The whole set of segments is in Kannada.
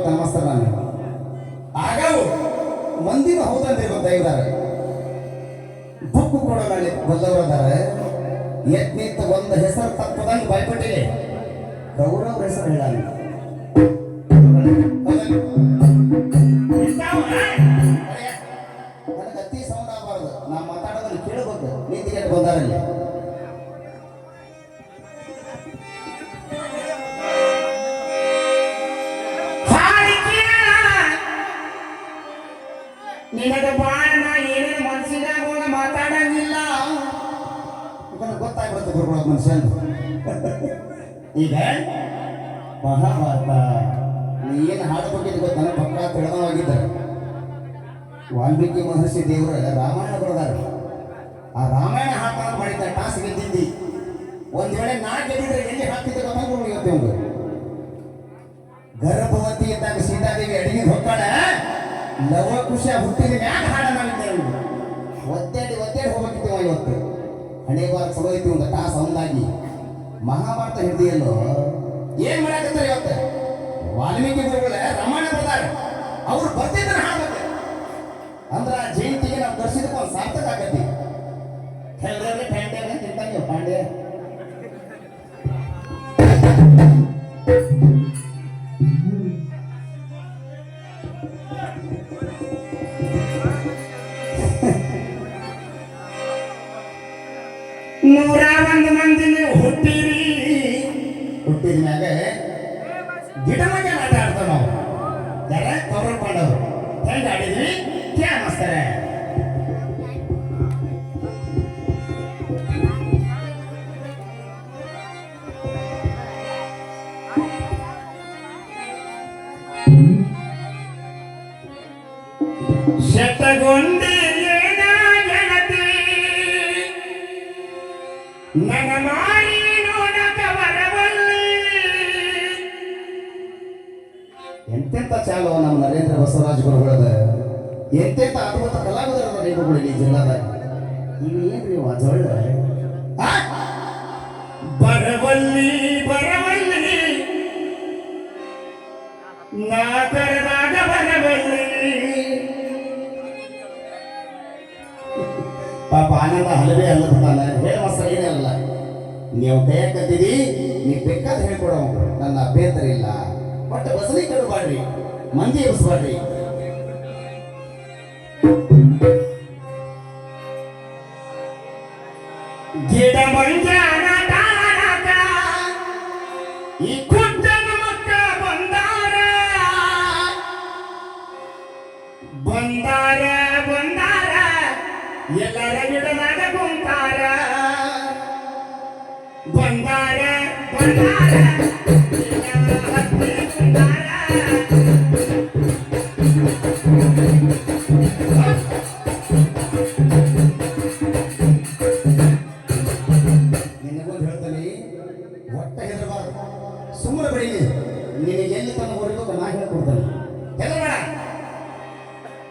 ಗೊತ್ತಾ ನಮಸ್ಕಾರ ನಾನು ಆಗವು ಮಂದಿನ ಹೌದಂದ್ರೆ ಗೊತ್ತಾ ಇದ್ದಾರೆ. ಬುಕ್ಕು ಕೊಡೋದ್ರಲ್ಲಿ ಬಲ್ಲವರದಾರೆ ಯತ್ನಿತ್ತ ಒಂದು ಹೆಸರು ತಪ್ಪದಂಗೆ ಭಯಪಟ್ಟಿದೆ. ಗೌರವ ಹೆಸರು ಹೇಳಲ್ಲ ನನಗೆ ಅತಿ ಸೌಂಡ್ ಆಗಬಾರ್ದು. ನಾ ಮಾತಾಡೋದನ್ನು ಕೇಳಬೇಕು. ನೀತಿಗೆ ಬಂದಾರಲ್ಲಿ. ಗೊತ್ತಾಗ್ಬಿಡುತ್ತೆ ಬರ್ಕೊಳಕ್ ಮನುಷ್ಯನ್ ಈಗ ಮಹಾಭಾರತ. ನೀ ಏನು ಹಾಡಬೇಕಿದ್ದು ಗೊತ್ತಾನ ಪಕ್ಕ ತಿಳಿದವಾಗಿದ್ದಾರೆ ವಾಲ್ಮೀಕಿ ಮಹರ್ಷಿ ದೇವರ ರಾಮಾಯಣ ಬರೆದಾರ. ಆ ರಾಮಾಯಣ ಹಾಕೊಂಡು ಮಾಡಿದ್ದ ಟಾಸ್ ಗೆದ್ದಿದ್ದಿ. ಒಂದ್ ವೇಳೆ ನಾ ಗೆದ್ದಿದ್ರೆ ಎಲ್ಲಿ ಹಾಕ್ತಿದ್ದೆ ಗೊತ್ತಾಗ ಇವತ್ತು ಇವ್ನು. ಗರ್ಭವತಿ ಇದ್ದಾಗ ಸೀತಾದೇವಿ ಅಡಿಗೆ ಹೊಕ್ಕಾಳ? ಲವ ಕುಶ ಹುಟ್ಟಿದ ಮ್ಯಾಗ ಹಾಡ ನಾವಿದ್ದೇವೆ ಒದ್ದಾಡಿ ಒದ್ದಾಡಿ ಹೋಗ್ಬೇಕಿತ್ತು ಇವತ್ತು. ಹಣೆ ಬಾರ ಚಲೋ ಐತಿ ಒಂದು ಟಾಸ್ ಒಂದಾಗಿ ಮಹಾಭಾರತ ಹಿಡಿದಿಯಲ್ಲೋ? ಏನ್ ಮಾಡಾಕತ್ತಾರೆ ಇವತ್ತು? ವಾಲ್ಮೀಕಿ ಗುರುಗಳ, ರಾಮಾಯಣ ಬರ್ತಾರೆ ಅವ್ರು ಬರ್ತಿದ್ರೆ ಹಾಡ್ಬೇಕು ಅಂದ್ರೆ ಆ ಜಯಂತಿಗೆ ನಾವು ದರ್ಶನಕ್ಕೆ ಒಂದು ಸಾರ್ಥಕ ಆಗತ್ತಿ. ಹೆಲ್ರಲ್ಲಿ ಪಾಂಡ್ಯ ತಿಂತಾನೆ ಪಾಂಡ್ಯ? ನೂರ ಒಂದು ಮಂದಿ ನೀವು ಹುಟ್ಟಿರಿ. ಹುಟ್ಟಿದ ಮ್ಯಾಗ ಗಿಡ ಮಗ ಆಟ ಆಡ್ತಾವ ನಾವು ಯಾರ? ಕೌರವ ಪಾಂಡವರು. ಹೆಂಗ ಆಡಿದ್ವಿ ಕ್ಯಾ ಬಸವರಾಜ ಗುರುಗಳದ ಎಂತೆಂತ ಅದ್ಭುತ ಕಲಾವಿದರ ರೇಖುಗಳು ಈ ಜಿಲ್ಲಾದಾಗ ಇವು ಏನ್ರಿ ವಾಜೊಳ್ಳ ಬರವಲ್ಲಿ ಬರವಲ್ಲಿ. ನಾ ಬರವಲ್ಲಿ. ಪಾಪ ಆನಂದ ಹಲವೇ ಅಲ್ಲ ಬಿಡ್ತಾನೆ ಹೇಳುವ ಸರಿನೇ ಅಲ್ಲ. ನೀವು ಕೈಯ ಕತ್ತಿದಿ ನೀವು ಬೇಕಾದ ಹೇಳ್ಕೊಡೋ. ನನ್ನ ಅಭ್ಯಂತರ ಇಲ್ಲ. ಬಟ್ ಬಸಲಿ ಕಡು ಮಂದಿ ಎಬ್ಸ್ಬಾಡ್ರಿ ಗಿಡ ಮಂಜಾನ ತಾನಕ ಈ ಕುಟ್ಟನ ಮಕ್ಕ ಬಂದಾರ ಬಂದಾರ ಬಂದಾರ ಎಲ್ಲರ ಗಿಡದಾಗ ಕುಂತಾರ ಬಂದಾರ ಬಂದಾರ ಎಲ್ಲ ಹತ್ತಿ ಕುಂತಾರ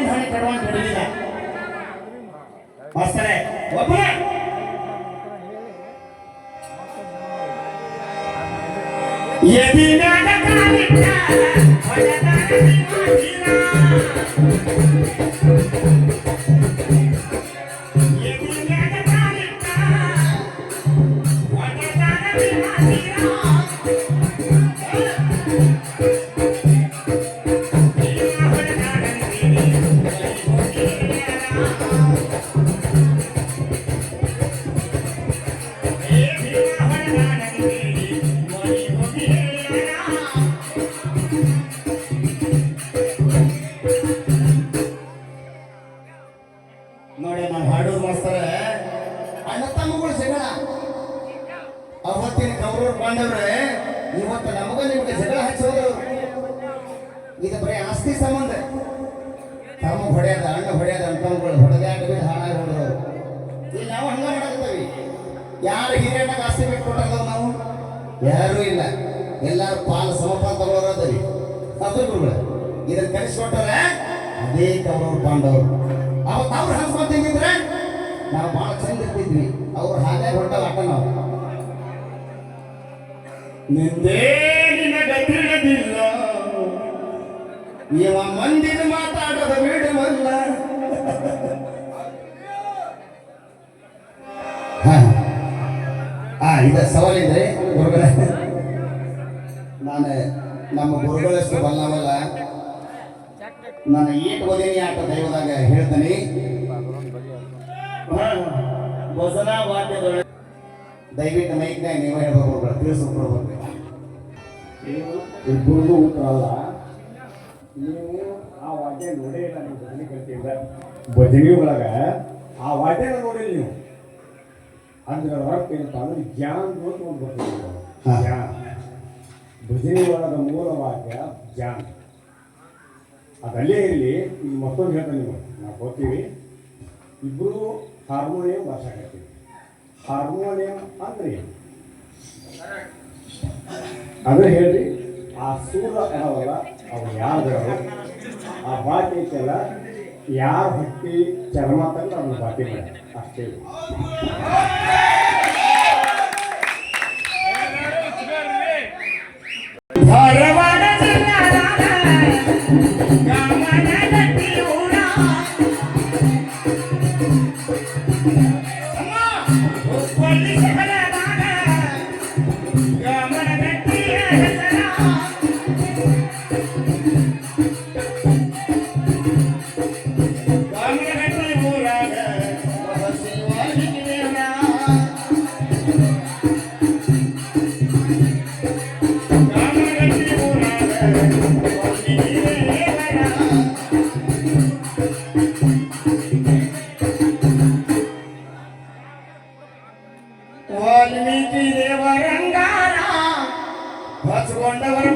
ನಿಮ್ಮನ್ನ ಮಾವಿನ ಹಣ್ಣು ಕಡುವಂತ ಹಿಡಿದಿಲ್ಲ ಮಾಸ್ತರೇ ಒಬ್ಬರೇ ಎದಿನಾಗ ಕಾಲಿಟ್ಟ ಹೊಡೆದಾಗ ನಿಮ್ಮದಿನ. ಎದಿನಾಗ ಕಾಲಿಟ್ಟ ಹೊಡೆದಾಗ ನೋಡಿ ನಾವು ಹಾಡೋದು ಮಾಡ್ತಾರೆ ಅಣ್ಣ ತಮ್ಮಗಳು ಜಗಳ ಅವತ್ತಿನ ಕೌರವ್ರು ಪಾಂಡವ್ರೆ, ಇವತ್ತು ನಮಗ ನಿಮಗೆ ಜಗಳ ಹಚ್ಚೋದು ಇದು ಬರೀ ಆಸ್ತಿ ಸಂಬಂಧ. ತಮ್ಮ ಹೊಡೆಯದ, ಅಣ್ಣ ಹೊಡೆಯದ ಅಣ್ತಮ್ಮಗಳು ಹೊಡೆದಾಟ ಬಿದ್ದು ಹಾಳಾಗಿ ಹೊಡೆದವರು ಇಲ್ಲಿ ನಾವು ಹಂಗ ಮಾಡಾಕತ್ತೀವಿ. ಯಾರು ಹಿರಿಯಣ್ಣಗೆ ಆಸ್ತಿ ಬಿಟ್ಟು ಕೊಟ್ಟಲ್ಲ ನಾವು? ಯಾರೂ ಇಲ್ಲ. ಎಲ್ಲರೂ ಪಾಲು ಸಮಪಾಲ ತಗೊಳ್ಳೋರದರಿ ಅದು ಗುರುಗಳು, ಇದನ್ನ ಕಲಿಸ್ಕೊಟ್ಟಾರೆ ಅದೇ ಕೌರವ್ರು ಪಾಂಡವರು. ಅವತ್ತು ಅವ್ರು ಹಂಗೆ ತಿಂದಿದ್ರೆ ನಾವು ಭಾಳ ಚಂದ ಇರ್ತಿದ್ವಿ. ಅವ್ರು ಹಾಗೆ ಹೊಂಟವ ಆಟ ನಾವು ಇವ ಮಂದಿನ ಮಾತಾಡೋದು ಇದ ಗುರುಗಳೇ ನಾನು ನಮ್ಮ ಗುರುಗಳಷ್ಟು ಬಲ್ಲವಲ್ಲ. ನಾನು ಏಟ್ ಓದಿನಿ ಆಟ ದೈವದಾಗ ಹೇಳ್ತೀನಿ. ಭಜನಾ ದಯವಿಟ್ಟು ಮೈಕ್ನಾಗ ನೀವು ಹೇಳ್ಬೇಕು ಗುರುಗಳು ತಿಳಿಸ್ಕೊಡ್ಬೇಕು ಇಬ್ಬರಿಗೂ ಉತ್ತರ ಅಲ್ಲ. ನೀವು ಆ ವಾದ್ಯ ನೋಡೇ ಇಲ್ಲ ನೀವು ಭಜನೆ ಕಲ್ತಿಲ್ಲ ಭಜನೆ ಒಳಗ ಆ ವಾದ್ಯನ ನೋಡಿಲ್ಲ ನೀವು. ಅಂದ್ರೆ ಹೊರಕ್ಕೆ ಏನಪ್ಪ ಅಂದ್ರೆ ಜ್ಞಾನ ಅಂತ ಒಂದು ಬರ್ತದೆ. ಜ್ಞಾನ ಒಳಗ ಮೂಲ ವಾಕ್ಯ ಜ್ಞಾನ. ಅದಲ್ಲೇ ಇರಲಿ ಈಗ ಮತ್ತೊಂದು ಹೇಳ್ತಾನೆ ನೀವು ನಾವು ಹೋಗ್ತೀವಿ ಇಬ್ಬರು ಹಾರ್ಮೋನಿಯಂ ಬರ್ಸಾಕತ್ತೀವಿ ಹಾರ್ಮೋನಿಯಂ ಅಂದ್ರೆ ಏನು? ಅದೇ ಹೇಳ್ರಿ, ಆ ಸೂರ ಯಾವಲ್ಲ ಅವು ಯಾರು ಆ ಬಾಟಿ ಐತಲ್ಲ, ಯಾರ ಹಕ್ಕಿ ಚರ್ಮ ತಂದ್ರೆ ಅದನ್ನ ಬಾಕಿ ಮಾಡಿ ಅಷ್ಟೇ. गावाला ¡Cuánta barra!